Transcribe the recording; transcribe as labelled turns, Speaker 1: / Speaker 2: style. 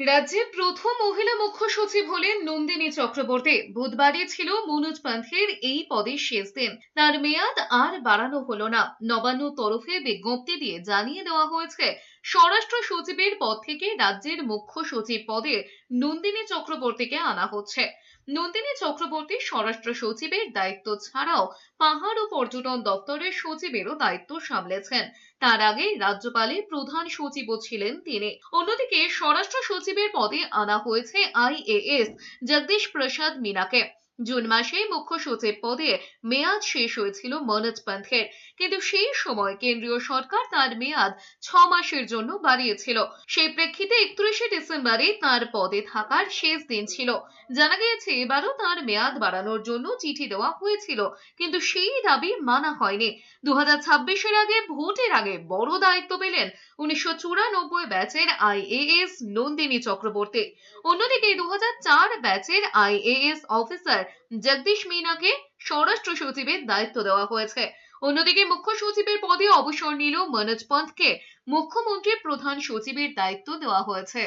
Speaker 1: রাজ্যের প্রথম মহিলা মুখ্য সচিব হলেন নন্দিনী চক্রবর্তী। বুধবারই ছিল মনোজ পান্থের এই পদের শেষ দিন। তার মেয়াদ আর বাড়ানো হলো না। নবান্ন তরফে বিজ্ঞপ্তি দিয়ে জানিয়ে দেওয়া হয়েছে স্বরাষ্ট্র সচিবের পদ থেকে রাজ্যের মুখ্য সচিব পদে নন্দিনী চক্রবর্তীকে আনা হচ্ছে। নন্দিনী চক্রবর্তী স্বরাষ্ট্র সচিবের দায়িত্ব ছাড়াও পাহাড় ও পর্যটন দপ্তরের সচিবেরও দায়িত্ব সামলেছেন। তার আগে রাজ্যপালের প্রধান সচিবও ছিলেন তিনি। অন্যদিকে স্বরাষ্ট্র সচিবের পদে আনা হয়েছে আইএএস, জগদীশ প্রসাদ মিনাকে। জুন মাসে মুখ্য সচিব পদে মেয়াদ শেষ হয়েছিল মনোজ পান্থের। কিন্তু সেই সময় কেন্দ্রীয় সরকার তার মেয়াদ ছ মাসের জন্য বাড়িয়েছিল। সেই প্রেক্ষিতে একত্রিশে ডিসেম্বরে তার পদে থাকার শেষ দিন ছিল। জানা গিয়েছে, এবারও তার মেয়াদ বাড়ানোর জন্য চিঠি দেওয়া হয়েছিল, কিন্তু সেই দাবি মানা হয়নি। দু হাজার আগে ভোটের আগে বড় দায়িত্ব পেলেন উনিশশো চুরানব্বই ব্যাচের আইএএস নন্দিনী চক্রবর্তী। অন্যদিকে দুহাজার চার ব্যাচের আইএএস অফিসার জগদীশ মিনাকে স্বরাষ্ট্র সচিবের দায়িত্ব দেওয়া হয়েছে। অন্যদিকে মুখ্য সচিবের পদে অবসর নিল মনোজ পন্থকে। মুখ্যমন্ত্রীর প্রধান সচিবের দায়িত্ব দেওয়া হয়েছে।